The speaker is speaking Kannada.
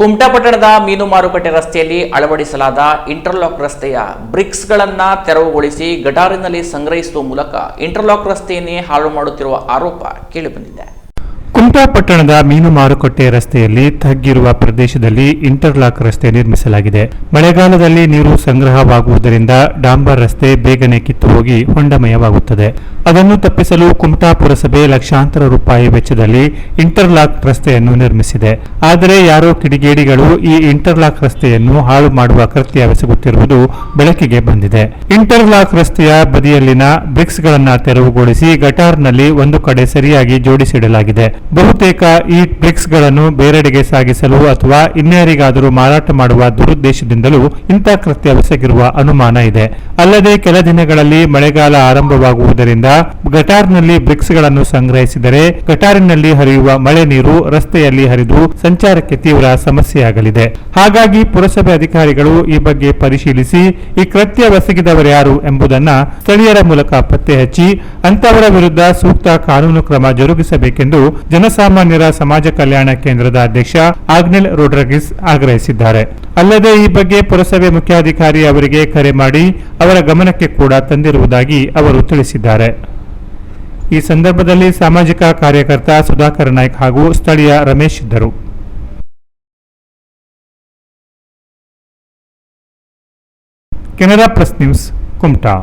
ಕುಮಟಾ ಪಟ್ಟಣದ ಮೀನು ಮಾರುಕಟ್ಟೆ ರಸ್ತೆಯಲ್ಲಿ ಅಳವಡಿಸಲಾದ ಇಂಟರ್ಲಾಕ್ ರಸ್ತೆಯ ಬ್ರಿಕ್ಸ್ಗಳನ್ನು ತೆರವುಗೊಳಿಸಿ ಗಟಾರಿನಲ್ಲಿ ಸಂಗ್ರಹಿಸುವ ಮೂಲಕ ಇಂಟರ್ಲಾಕ್ ರಸ್ತೆಯನ್ನೇ ಹಾಳು ಮಾಡುತ್ತಿರುವ ಆರೋಪ ಕೇಳಿಬಂದಿದೆ. ಕುಮಟಾ ಪಟ್ಟಣದ ಮೀನು ಮಾರುಕಟ್ಟೆ ರಸ್ತೆಯಲ್ಲಿ ತಗ್ಗಿರುವ ಪ್ರದೇಶದಲ್ಲಿ ಇಂಟರ್ಲಾಕ್ ರಸ್ತೆ ನಿರ್ಮಿಸಲಾಗಿದೆ. ಮಳೆಗಾಲದಲ್ಲಿ ನೀರು ಸಂಗ್ರಹವಾಗುವುದರಿಂದ ಡಾಂಬರ್ ರಸ್ತೆ ಬೇಗನೆ ಕಿತ್ತು ಹೋಗಿ ಹೊಂಡಮಯವಾಗುತ್ತದೆ. ಅದನ್ನು ತಪ್ಪಿಸಲು ಕುಮಟಾ ಪುರಸಭೆ ಲಕ್ಷಾಂತರ ರೂಪಾಯಿ ವೆಚ್ಚದಲ್ಲಿ ಇಂಟರ್ಲಾಕ್ ರಸ್ತೆಯನ್ನು ನಿರ್ಮಿಸಿದೆ. ಆದರೆ ಯಾರೋ ಕಿಡಿಗೇಡಿಗಳು ಈ ಇಂಟರ್ಲಾಕ್ ರಸ್ತೆಯನ್ನು ಹಾಳು ಮಾಡುವ ಕೃತ್ಯ ಎಸಗುತ್ತಿರುವುದು ಬೆಳಕಿಗೆ ಬಂದಿದೆ. ಇಂಟರ್ಲಾಕ್ ರಸ್ತೆಯ ಬದಿಯಲ್ಲಿನ ಬ್ರಿಕ್ಸ್ಗಳನ್ನು ತೆರವುಗೊಳಿಸಿ ಗಟಾರ್ನಲ್ಲಿ ಒಂದು ಕಡೆ ಸರಿಯಾಗಿ ಜೋಡಿಸಿಡಲಾಗಿದೆ. ಬಹುತೇಕ ಈ ಬ್ರಿಕ್ಸ್ಗಳನ್ನು ಬೇರೆಡೆಗೆ ಸಾಗಿಸಲು ಅಥವಾ ಇನ್ಯಾರಿಗಾದರೂ ಮಾರಾಟ ಮಾಡುವ ದುರುದ್ದೇಶದಿಂದಲೂ ಇಂಥ ಕೃತ್ಯ ಎಸಗಿರುವ ಅನುಮಾನ ಇದೆ. ಅಲ್ಲದೆ ಕೆಲ ದಿನಗಳಲ್ಲಿ ಮಳೆಗಾಲ ಆರಂಭವಾಗುವುದರಿಂದ ಗಟಾರ್ನಲ್ಲಿ ಬ್ರಿಕ್ಸ್ಗಳನ್ನು ಸಂಗ್ರಹಿಸಿದರೆ ಗಟಾರಿನಲ್ಲಿ ಹರಿಯುವ ಮಳೆ ನೀರು ರಸ್ತೆಯಲ್ಲಿ ಹರಿದು ಸಂಚಾರಕ್ಕೆ ತೀವ್ರ ಸಮಸ್ಯೆಯಾಗಲಿದೆ. ಹಾಗಾಗಿ ಪುರಸಭೆ ಅಧಿಕಾರಿಗಳು ಈ ಬಗ್ಗೆ ಪರಿಶೀಲಿಸಿ ಈ ಕೃತ್ಯ ಎಸಗಿದವರು ಯಾರು ಎಂಬುದನ್ನ ಸ್ಥಳೀಯರ ಮೂಲಕ ಪತ್ತೆ ಹಚ್ಚಿ ಅಂತವರ ವಿರುದ್ಧ ಸೂಕ್ತ ಕಾನೂನು ಕ್ರಮ ಜರುಗಿಸಬೇಕೆಂದು ಜನಸಾಮಾನ್ಯರ ಸಮಾಜ ಕಲ್ಯಾಣ ಕೇಂದ್ರದ ಅಧ್ಯಕ್ಷ ಆಗ್ನೆಲ್ ರೋಡ್ರಗಿಸ್ ಆಗ್ರಹಿಸಿದ್ದಾರೆ. ಅಲ್ಲದೆ ಈ ಬಗ್ಗೆ ಪುರಸಭೆ ಮುಖ್ಯಾಧಿಕಾರಿ ಅವರಿಗೆ ಕರೆ ಮಾಡಿ ಅವರ ಗಮನಕ್ಕೆ ಕೂಡ ತಂದಿರುವುದಾಗಿ ಅವರು ತಿಳಿಸಿದ್ದಾರೆ. ಈ ಸಂದರ್ಭದಲ್ಲಿ ಸಾಮಾಜಿಕ ಕಾರ್ಯಕರ್ತ ಸುಧಾಕರ್ ನಾಯ್ಕ್ ಹಾಗೂ ಸ್ಥಳೀಯ ರಮೇಶ್ ಇದ್ದರು. Canara press news, Kumta.